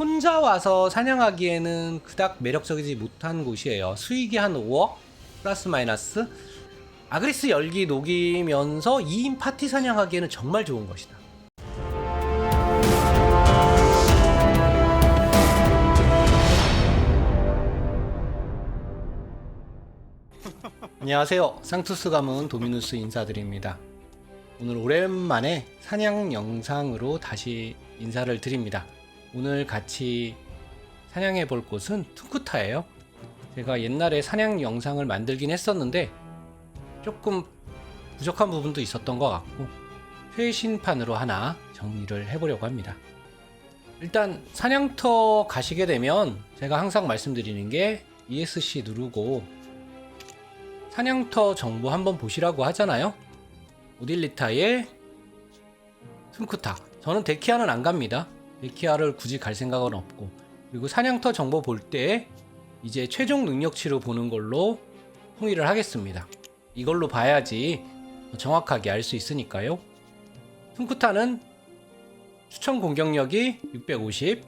혼자 와서 사냥하기에는 그닥 매력적이지 못한 곳이에요. 수익이 한 5억 플러스 마이너스 아그리스 열기 녹이면서 2인 파티 사냥하기에는 정말 좋은 것이다. 안녕하세요. 상투스 가문 도미누스 인사드립니다. 오늘 오랜만에 사냥 영상으로 다시 인사를 드립니다. 오늘 같이 사냥해 볼 곳은 투쿠타예요. 제가 옛날에 사냥 영상을 만들긴 했었는데 조금 부족한 부분도 있었던 것 같고 최신판으로 하나 정리를 해보려고 합니다. 일단 사냥터 가시게 되면 제가 항상 말씀드리는 게 ESC 누르고 사냥터 정보 한번 보시라고 하잖아요. 오딜리타의 퉁쿠타. 저는 데키아는 안 갑니다. 데키아를 굳이 갈 생각은 없고. 그리고 사냥터 정보 볼 때 이제 최종 능력치로 보는 걸로 통일을 하겠습니다. 이걸로 봐야지 정확하게 알 수 있으니까요. 퉁쿠타는 추천 공격력이 650,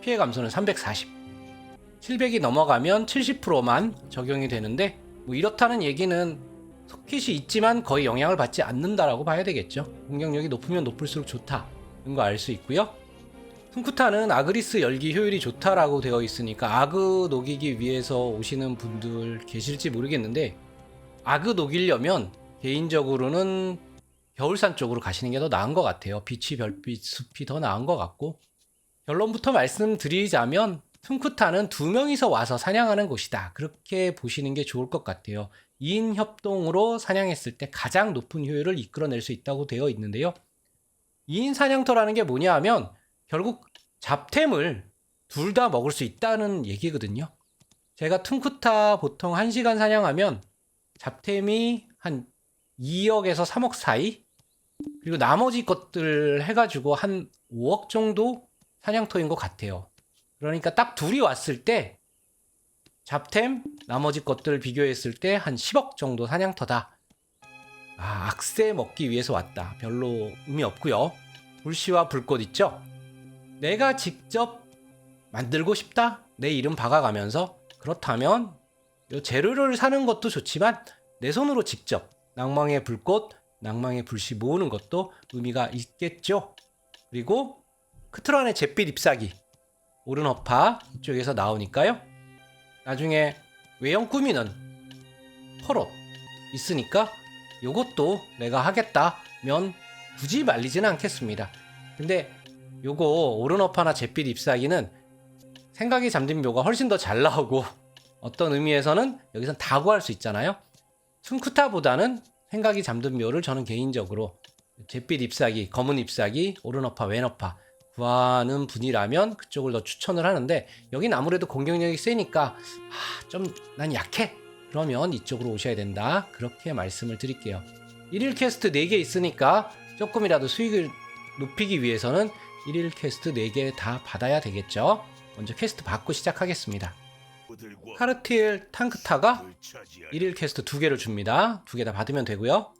피해 감소는 340. 700이 넘어가면 70%만 적용이 되는데 뭐 이렇다는 얘기는 소켓이 있지만 거의 영향을 받지 않는다라고 봐야 되겠죠. 공격력이 높으면 높을수록 좋다. 이런 거알 수 있고요. 퉁쿠타는 아그리스 열기 효율이 좋다라고 되어 있으니까 아그 녹이기 위해서 오시는 분들 계실지 모르겠는데 아그 녹이려면 개인적으로는 겨울산 쪽으로 가시는 게 더 나은 것 같아요. 빛이 별빛 숲이 더 나은 것 같고 결론부터 말씀드리자면 퉁쿠타는 두 명이서 와서 사냥하는 곳이다. 그렇게 보시는 게 좋을 것 같아요. 2인 협동으로 사냥했을 때 가장 높은 효율을 이끌어낼 수 있다고 되어 있는데요. 2인 사냥터라는 게 뭐냐 하면 결국 잡템을 둘 다 먹을 수 있다는 얘기거든요. 제가 퉁쿠타 보통 1시간 사냥하면 잡템이 한 2억에서 3억 사이? 그리고 나머지 것들 해가지고 한 5억 정도 사냥터인 것 같아요. 그러니까 딱 둘이 왔을 때 잡템 나머지 것들 비교했을 때 한 10억 정도 사냥터다. 아 악세 먹기 위해서 왔다. 별로 의미 없고요. 불씨와 불꽃 있죠? 내가 직접 만들고 싶다. 내 이름 박아가면서 그렇다면 요 재료를 사는 것도 좋지만 내 손으로 직접 낭망의 불꽃, 낭망의 불씨 모으는 것도 의미가 있겠죠. 그리고 크트런의 잿빛 잎사귀 오른어파 이쪽에서 나오니까요. 나중에 외형 꾸미는 펄옷 있으니까 요것도 내가 하겠다면 굳이 말리지는 않겠습니다. 근데 요거 오른어파나 잿빛 잎사귀는 생각이 잠든 묘가 훨씬 더 잘 나오고 어떤 의미에서는 여기선 다 구할 수 있잖아요. 퉁쿠타보다는 생각이 잠든 묘를 저는 개인적으로 잿빛 잎사귀, 검은 잎사귀, 오른어파, 왼어파 구하는 분이라면 그쪽을 더 추천을 하는데 여긴 아무래도 공격력이 세니까 아, 좀 난 약해. 그러면 이쪽으로 오셔야 된다. 그렇게 말씀을 드릴게요. 1일 캐스트 4개 있으니까 조금이라도 수익을 높이기 위해서는 1일 캐스트 4개 다 받아야 되겠죠 먼저 캐스트 받고 시작하겠습니다 카르틸 탕크타가 1일 캐스트 2개를 줍니다 2개 다 받으면 되고요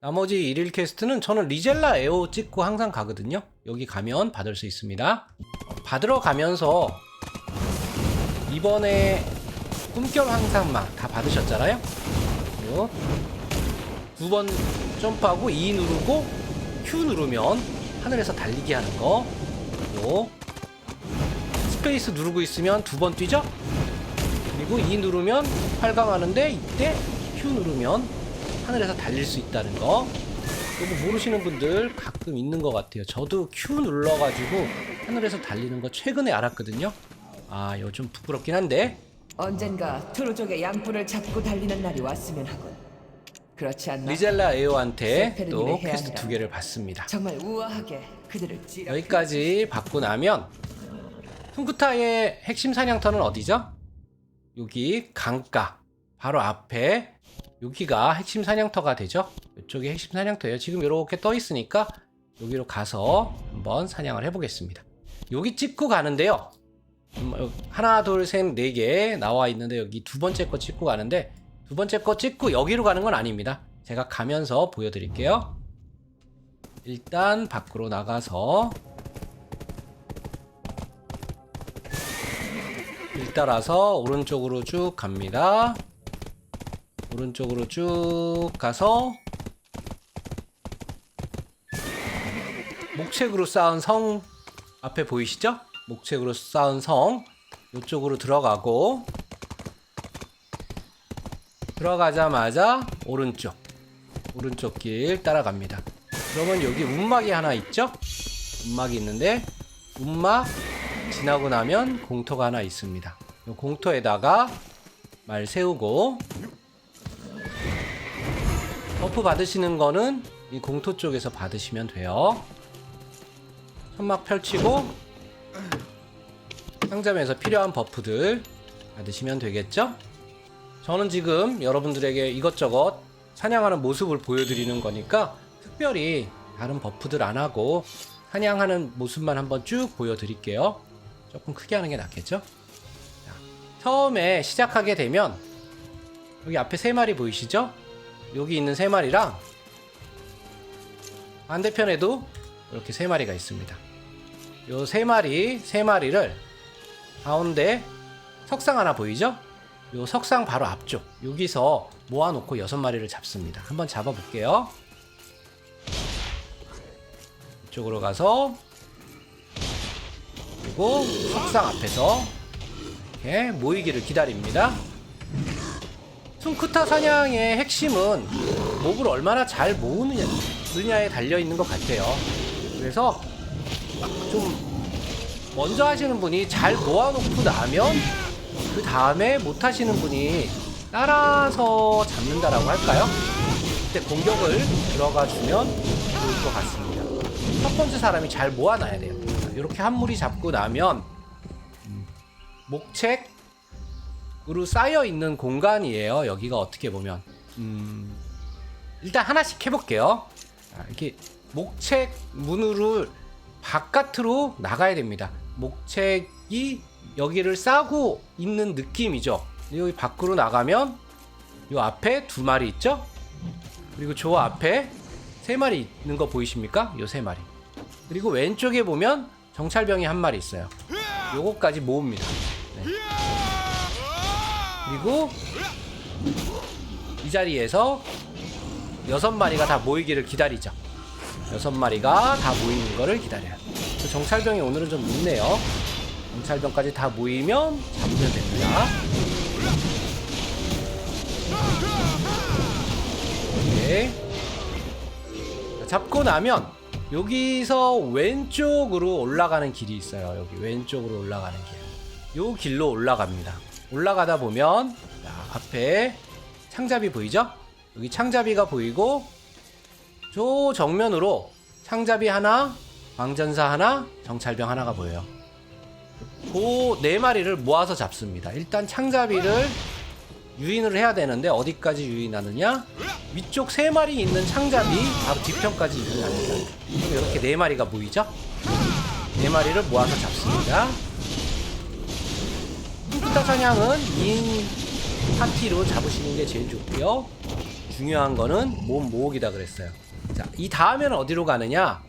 나머지 1일 캐스트는 저는 리젤라 에오 찍고 항상 가거든요. 여기 가면 받을 수 있습니다. 어, 받으러 가면서 이번에 꿈결 항상막 다 받으셨잖아요. 두 번 점프하고 E 누르고 Q 누르면 하늘에서 달리기 하는 거. 그리고 스페이스 누르고 있으면 두 번 뛰죠. 그리고 E 누르면 활강하는데 이때 Q 누르면 하늘에서 달릴 수 있다는 거. 이거 모르시는 분들 가끔 있는 것 같아요. 저도 Q 눌러가지고 하늘에서 달리는 거 최근에 알았거든요. 아, 좀 부끄럽긴 한데. 언젠가 트루족의 양뿔을 잡고 달리는 날이 왔으면 하군. 그렇지 않나? 리젤라 에오한테 또 세페르님의 퀘스트 해안이라. 두 개를 받습니다. 정말 우아하게 그들을 찌라. 여기까지 받고 나면 퉁쿠타의 핵심 사냥터는 어디죠? 여기 강가 바로 앞에 여기가 핵심 사냥터가 되죠. 이쪽이 핵심 사냥터예요. 지금 이렇게 떠 있으니까 여기로 가서 한번 사냥을 해보겠습니다. 여기 찍고 가는데요. 음, 여- 하나, 둘, 셋, 네 개 나와 있는데 여기 두 번째 거 찍고 가는데 두 번째 거 찍고 여기로 가는 건 아닙니다. 제가 가면서 보여드릴게요. 일단 밖으로 나가서 길 따라서 오른쪽으로 쭉 갑니다. 오른쪽으로 쭉 가서 목책으로 쌓은 성 앞에 보이시죠? 목책으로 쌓은 성 이쪽으로 들어가고 들어가자마자 오른쪽 오른쪽 길 따라갑니다. 그러면 여기 움막이 하나 있죠? 움막이 있는데 움막 지나고 나면 공터가 하나 있습니다. 이 공터에다가 말 세우고 버프 받으시는 거는 이 공터 쪽에서 받으시면 돼요. 천막 펼치고 상점에서 필요한 버프들 받으시면 되겠죠? 저는 지금 여러분들에게 이것저것 사냥하는 모습을 보여드리는 거니까 특별히 다른 버프들 안 하고 사냥하는 모습만 한번 쭉 보여드릴게요. 조금 크게 하는 게 낫겠죠? 자, 처음에 시작하게 되면 여기 앞에 세 마리 보이시죠? 여기 있는 세 마리랑 반대편에도 이렇게 세 마리가 있습니다. 요 세 마리, 세 마리를 가운데 석상 하나 보이죠? 요 석상 바로 앞쪽 여기서 모아놓고 여섯 마리를 잡습니다. 한번 잡아볼게요. 이쪽으로 가서 그리고 석상 앞에서 이렇게 모이기를 기다립니다. 숭크타 사냥의 핵심은 몹을 얼마나 잘 모으느냐에 달려 있는 것 같아요. 그래서 좀 먼저 하시는 분이 잘 모아놓고 나면 그 다음에 못 하시는 분이 따라서 잡는다라고 할까요? 그때 공격을 들어가 주면 좋을 것 같습니다. 첫 번째 사람이 잘 모아놔야 돼요. 이렇게 한 무리 잡고 나면 음, 목책으로 쌓여 있는 공간이에요. 여기가 어떻게 보면 음, 일단 하나씩 해볼게요. 자, 이렇게 목책 문으로 바깥으로 나가야 됩니다. 목책이 여기를 싸고 있는 느낌이죠. 여기 밖으로 나가면 요 앞에 두 마리 있죠? 그리고 저 앞에 세 마리 있는 거 보이십니까? 요 세 마리. 그리고 왼쪽에 보면 정찰병이 한 마리 있어요. 요거까지 모읍니다. 네. 그리고 이 자리에서 여섯 마리가 다 모이기를 기다리죠. 여섯 마리가 다 모이는 거를 기다려요. 그 정찰병이 오늘은 좀 늦네요. 정찰병까지 다 모이면 잡으면 됩니다. 오케이. 자, 잡고 나면 여기서 왼쪽으로 올라가는 길이 있어요. 여기 왼쪽으로 올라가는 길. 요 길로 올라갑니다. 올라가다 보면 자, 앞에 창잡이 보이죠? 여기 창잡이가 보이고 저 정면으로 창잡이 하나, 광전사 하나, 정찰병 하나가 보여요. 그 네 마리를 모아서 잡습니다. 일단 창잡이를 유인을 해야 되는데 어디까지 유인하느냐? 위쪽 세 마리 있는 창잡이 바로 뒤편까지 유인합니다. 그럼 이렇게 네 마리가 보이죠? 네 마리를 모아서 잡습니다. 컴퓨터 사냥은 2인 파티로 잡으시는 게 제일 좋고요. 중요한 거는 몸 모으기다 그랬어요. 자, 이 다음에는 어디로 가느냐?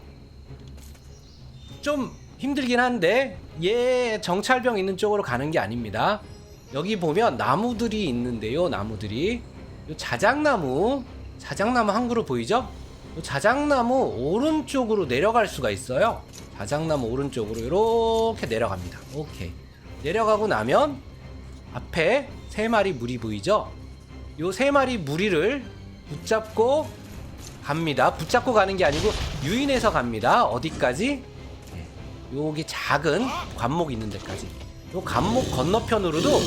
좀 힘들긴 한데 얘 정찰병 있는 쪽으로 가는 게 아닙니다. 여기 보면 나무들이 있는데요. 나무들이 요 자작나무 자작나무 한 그루 보이죠? 요 자작나무 오른쪽으로 내려갈 수가 있어요. 자작나무 오른쪽으로 이렇게 내려갑니다. 오케이. 내려가고 나면 앞에 세 마리 무리 보이죠? 요 세 마리 무리를 붙잡고 갑니다. 붙잡고 가는 게 아니고 유인해서 갑니다. 어디까지? 네, 여기 작은 관목 있는 데까지. 요 관목 건너편으로도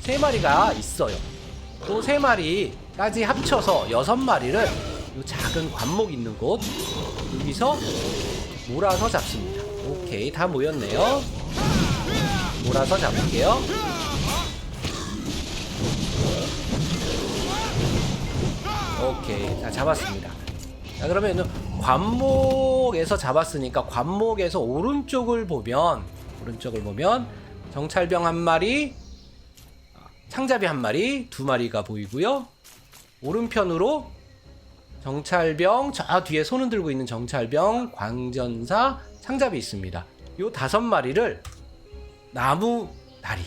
세 마리가 있어요. 또 세 마리까지 합쳐서 여섯 마리를 요 작은 관목 있는 곳 여기서 몰아서 잡습니다. 오케이 다 모였네요. 몰아서 잡을게요. 오케이 자 잡았습니다. 자 그러면 관목에서 잡았으니까 관목에서 오른쪽을 보면 오른쪽을 보면 정찰병 한 마리, 창잡이 한 마리, 두 마리가 보이고요. 오른편으로 정찰병 저 뒤에 손을 들고 있는 정찰병, 광전사, 창잡이 있습니다. 요 다섯 마리를 나무 다리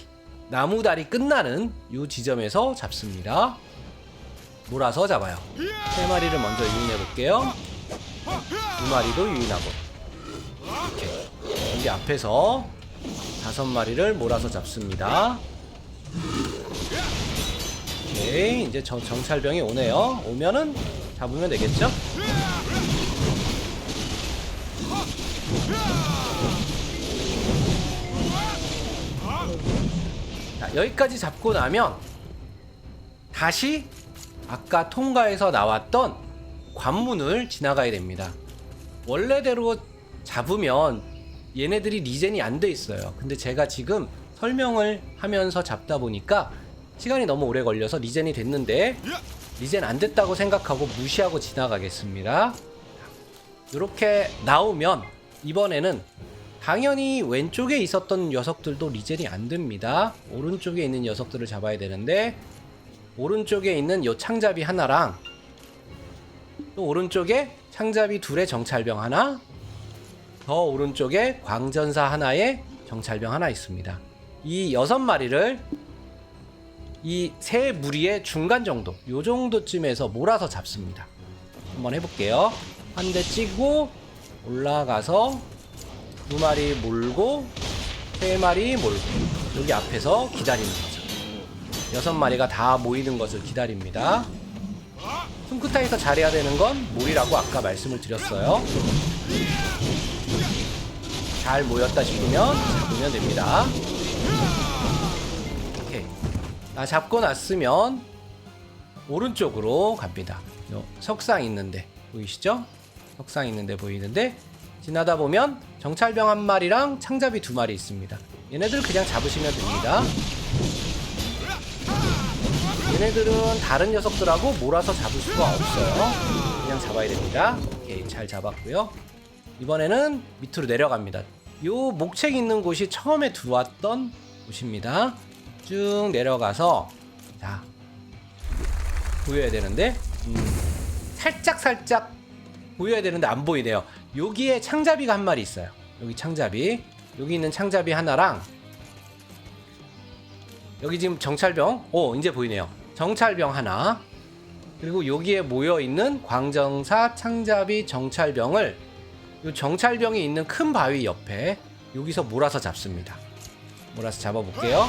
나무 다리 끝나는 이 지점에서 잡습니다. 몰아서 잡아요. 세 마리를 먼저 유인해 볼게요. 두 마리도 유인하고 이렇게 여기 앞에서 다섯 마리를 몰아서 잡습니다. 오케이 이제 정, 정찰병이 오네요. 오면은 잡으면 되겠죠? 자, 여기까지 잡고 나면 다시 아까 통과해서 나왔던 관문을 지나가야 됩니다. 원래대로 잡으면 얘네들이 리젠이 안 돼 있어요. 근데 제가 지금 설명을 하면서 잡다 보니까 시간이 너무 오래 걸려서 리젠이 됐는데 리젠 안 됐다고 생각하고 무시하고 지나가겠습니다. 이렇게 나오면 이번에는 당연히 왼쪽에 있었던 녀석들도 리젠이 안 됩니다. 오른쪽에 있는 녀석들을 잡아야 되는데 오른쪽에 있는 요 창잡이 하나랑 또 오른쪽에 창잡이 둘의 정찰병 하나 더 오른쪽에 광전사 하나에 정찰병 하나 있습니다. 이 여섯 마리를 이 세 무리의 중간 정도, 요 정도쯤에서 몰아서 잡습니다. 한번 해볼게요. 한대 찌고 올라가서 두 마리 몰고 세 마리 몰고 여기 앞에서 기다리는 거죠. 여섯 마리가 다 모이는 것을 기다립니다. 숨크타에서 잘해야 되는 건 몰이라고 아까 말씀을 드렸어요. 잘 모였다 싶으면 잡으면 됩니다. 오케이. 아, 잡고 났으면 오른쪽으로 갑니다. 요 석상 있는데 보이시죠? 석상 있는데 보이는데 지나다 보면 정찰병 한 마리랑 창잡이 두 마리 있습니다. 얘네들 그냥 잡으시면 됩니다. 얘네들은 다른 녀석들하고 몰아서 잡을 수가 없어요. 그냥 잡아야 됩니다. 오케이, 잘 잡았고요. 이번에는 밑으로 내려갑니다. 요 목책 있는 곳이 처음에 들어왔던 곳입니다. 쭉 내려가서 자 보여야 되는데 음, 살짝 살짝 보여야 되는데 안 보이네요. 여기에 창잡이가 한 마리 있어요. 여기 창잡이 여기 있는 창잡이 하나랑 여기 지금 정찰병 오 이제 보이네요. 정찰병 하나 그리고 여기에 모여 있는 광정사 창잡이 정찰병을 이 정찰병이 있는 큰 바위 옆에 여기서 몰아서 잡습니다. 몰아서 잡아볼게요.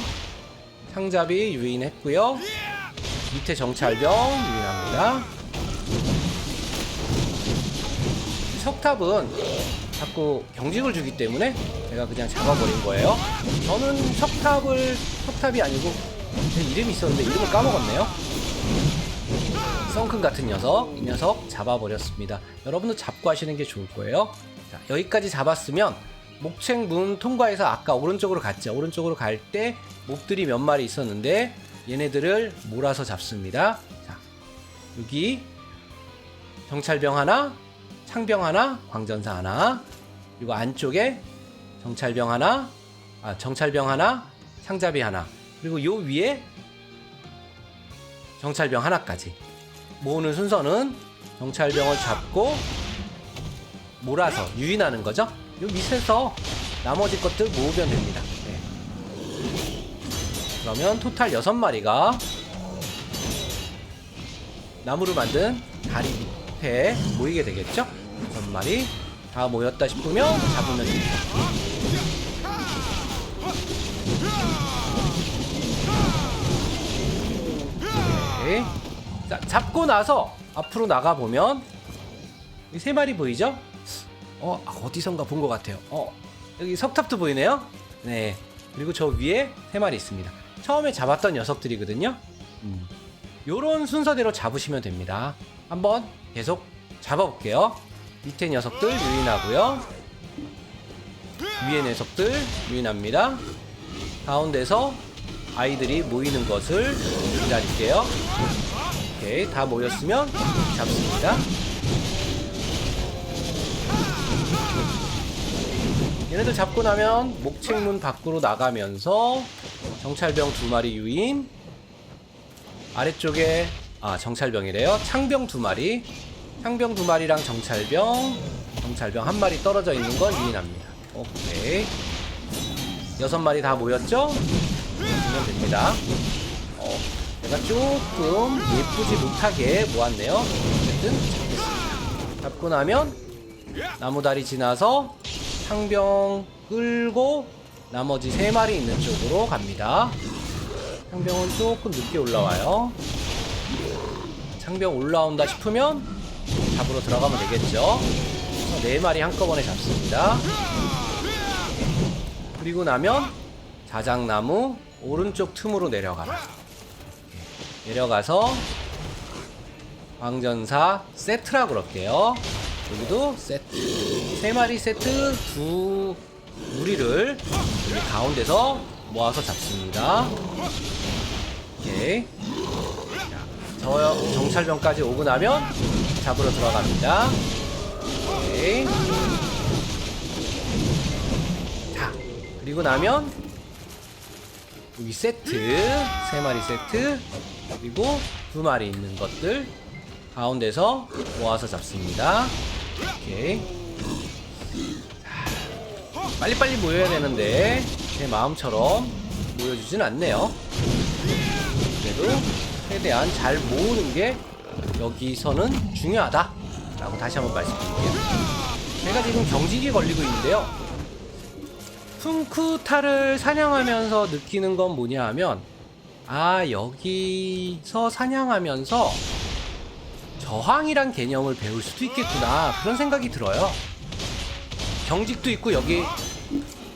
창잡이 유인했고요. 밑에 정찰병 유인합니다. 석탑은 자꾸 경직을 주기 때문에 제가 그냥 잡아버린 거예요. 저는 석탑을 석탑이 아니고 제 이름이 있었는데 이름을 까먹었네요. 썬큰 같은 녀석, 이 녀석 잡아버렸습니다. 여러분도 잡고 하시는 게 좋을 거예요. 자, 여기까지 잡았으면 목책 문 통과해서 아까 오른쪽으로 갔죠. 오른쪽으로 갈 때 몹들이 몇 마리 있었는데 얘네들을 몰아서 잡습니다. 자, 여기 정찰병 하나, 창병 하나, 광전사 하나, 그리고 안쪽에 정찰병 하나, 아, 정찰병 하나, 창잡이 하나, 그리고 요 위에 정찰병 하나까지. 모으는 순서는 정찰병을 잡고 몰아서 유인하는 거죠. 요 밑에서 나머지 것들 모으면 됩니다. 네. 그러면 토탈 6마리가 나무로 만든 다리 밑에 모이게 되겠죠? 6마리 다 모였다 싶으면 잡으면 됩니다. 네. 자, 잡고 나서 앞으로 나가 보면 이 세 마리 보이죠? 어 아, 어디선가 본 것 같아요. 어 여기 석탑도 보이네요. 네 그리고 저 위에 세 마리 있습니다. 처음에 잡았던 녀석들이거든요. 음. 요런 순서대로 잡으시면 됩니다. 한번 계속 잡아볼게요. 밑에 녀석들 유인하고요. 위에 녀석들 유인합니다. 가운데서 아이들이 모이는 것을 기다릴게요. 오케이, 다 모였으면 잡습니다. 얘네들 잡고 나면 목책문 밖으로 나가면서 정찰병 두 마리 유인 아래쪽에 아 정찰병이래요 창병 두 마리 창병 두 마리랑 정찰병 정찰병 한 마리 떨어져 있는 걸 유인합니다 오케이 여섯 마리 다 모였죠? 잡으면 됩니다. 어, 제가 조금 예쁘지 못하게 모았네요. 어쨌든 잡겠습니다. 잡고 나면 나무다리 지나서 상병 끌고 나머지 세 마리 있는 쪽으로 갑니다. 상병은 조금 늦게 올라와요. 상병 올라온다 싶으면 잡으러 들어가면 되겠죠. 네 마리 한꺼번에 잡습니다. 그리고 나면 자작나무 오른쪽 틈으로 내려가라. 내려가서 광전사 세트라 그럴게요. 여기도 세트. 세 마리 세트 두 무리를 여기 가운데서 모아서 잡습니다. 오케이. 자, 저 정찰병까지 오고 나면 잡으러 들어갑니다. 오케이. 자, 그리고 나면 여기 세트 세 마리 세트 그리고 두 마리 있는 것들 가운데서 모아서 잡습니다. 오케이. 자, 빨리빨리 모여야 되는데 제 마음처럼 모여주진 않네요. 그래도 최대한 잘 모으는 게 여기서는 중요하다 라고 다시 한번 말씀드릴게요. 제가 지금 경직이 걸리고 있는데요. 쿵쿠타를 사냥하면서 느끼는 건 뭐냐 하면 아 여기서 사냥하면서 저항이란 개념을 배울 수도 있겠구나. 그런 생각이 들어요. 경직도 있고 여기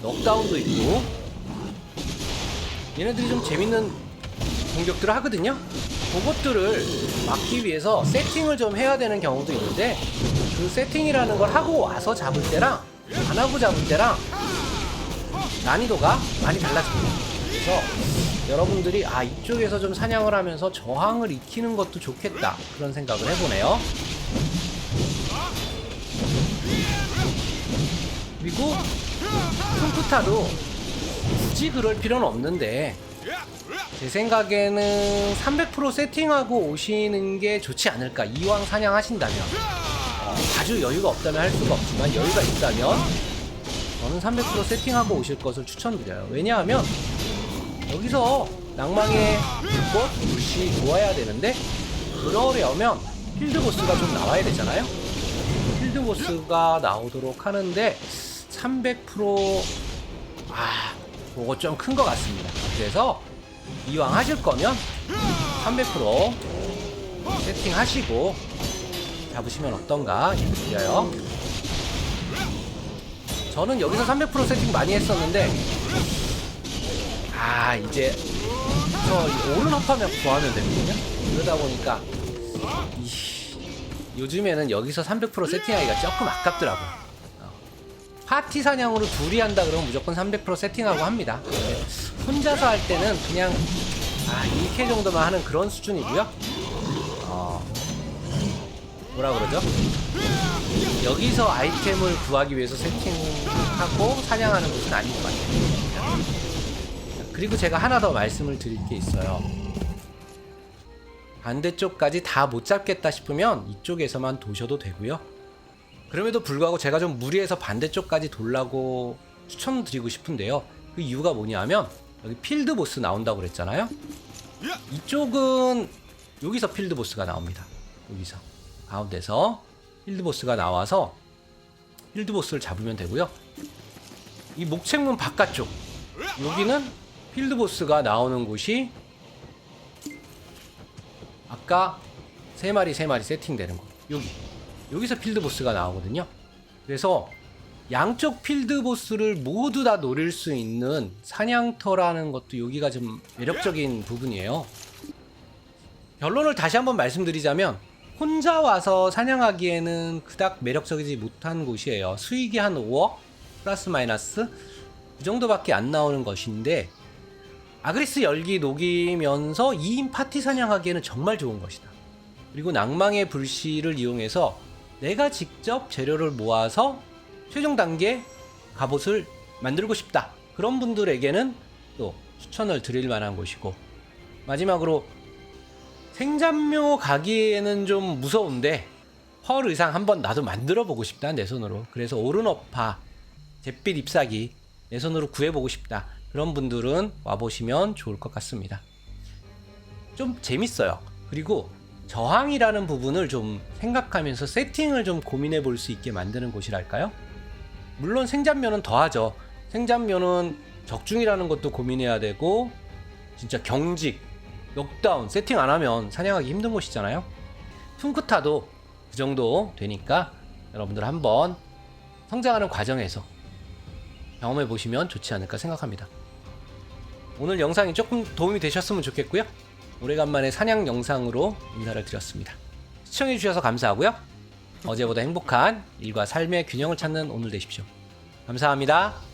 넉다운도 있고. 얘네들이 좀 재밌는 공격들을 하거든요. 그것들을 막기 위해서 세팅을 좀 해야 되는 경우도 있는데 그 세팅이라는 걸 하고 와서 잡을 때랑 안 하고 잡을 때랑 난이도가 많이 달라집니다. 그래서 여러분들이 아 이쪽에서 좀 사냥을 하면서 저항을 익히는 것도 좋겠다 그런 생각을 해보네요. 그리고 쿵푸타도 굳이 그럴 필요는 없는데 제 생각에는 300% 세팅하고 오시는 게 좋지 않을까 이왕 사냥하신다면 어, 아주 여유가 없다면 할 수가 없지만 여유가 있다면 저는 300% 세팅하고 오실 것을 추천드려요. 왜냐하면 여기서 낭망의 불꽃, 불씨 모아야 되는데 그러려면 필드보스가 좀 나와야 되잖아요. 필드보스가 나오도록 하는데 300% 아, 그거 좀 큰 것 같습니다. 그래서 이왕 하실 거면 300% 세팅하시고 잡으시면 어떤가 드려요. 저는 여기서 300% 세팅 많이 했었는데 아 이제 저 오른 합하면 구하면 되거든요 그러다 보니까 이, 요즘에는 여기서 300% 세팅하기가 조금 아깝더라고요 어. 파티 사냥으로 둘이 한다 그러면 무조건 300% 세팅하고 합니다 혼자서 할 때는 그냥 아 1캐 정도만 하는 그런 수준이고요 어, 뭐라 그러죠? 여기서 아이템을 구하기 위해서 세팅하고 사냥하는 것은 아닌 것 같아요. 그리고 제가 하나 더 말씀을 드릴 게 있어요. 반대쪽까지 다 못 잡겠다 싶으면 이쪽에서만 도셔도 되고요. 그럼에도 불구하고 제가 좀 무리해서 반대쪽까지 돌라고 추천드리고 싶은데요. 그 이유가 뭐냐면 여기 필드 보스 나온다고 그랬잖아요. 이쪽은 여기서 필드 보스가 나옵니다. 여기서 가운데서 필드 보스가 나와서 필드 보스를 잡으면 되고요. 이 목책문 바깥쪽 여기는 필드 보스가 나오는 곳이 아까 세 마리 세 마리 세팅되는 곳 여기 여기서 필드 보스가 나오거든요. 그래서 양쪽 필드 보스를 모두 다 노릴 수 있는 사냥터라는 것도 여기가 좀 매력적인 부분이에요. 결론을 다시 한번 말씀드리자면 혼자 와서 사냥하기에는 그닥 매력적이지 못한 곳이에요. 수익이 한 5억 플러스 마이너스 그 정도밖에 안 나오는 것인데 아그리스 열기 녹이면서 2인 파티 사냥하기에는 정말 좋은 것이다. 그리고 낭망의 불씨를 이용해서 내가 직접 재료를 모아서 최종 단계 갑옷을 만들고 싶다. 그런 분들에게는 또 추천을 드릴 만한 곳이고 마지막으로 생잔묘 가기에는 좀 무서운데 펄 의상 한번 나도 만들어 보고 싶다 내 손으로 그래서 오른어파 잿빛 잎사귀 내 손으로 구해보고 싶다 그런 분들은 와보시면 좋을 것 같습니다. 좀 재밌어요. 그리고 저항이라는 부분을 좀 생각하면서 세팅을 좀 고민해 볼 수 있게 만드는 곳이랄까요? 물론 생존면은 더하죠. 생존면은 적중이라는 것도 고민해야 되고 진짜 경직, 넉다운 세팅 안 하면 사냥하기 힘든 곳이잖아요. 퉁크타도 그 정도 되니까 여러분들 한번 성장하는 과정에서 경험해 보시면 좋지 않을까 생각합니다. 오늘 영상이 조금 도움이 되셨으면 좋겠고요. 오래간만에 사냥 영상으로 인사를 드렸습니다. 시청해 주셔서 감사하고요. 어제보다 행복한 일과 삶의 균형을 찾는 오늘 되십시오. 감사합니다.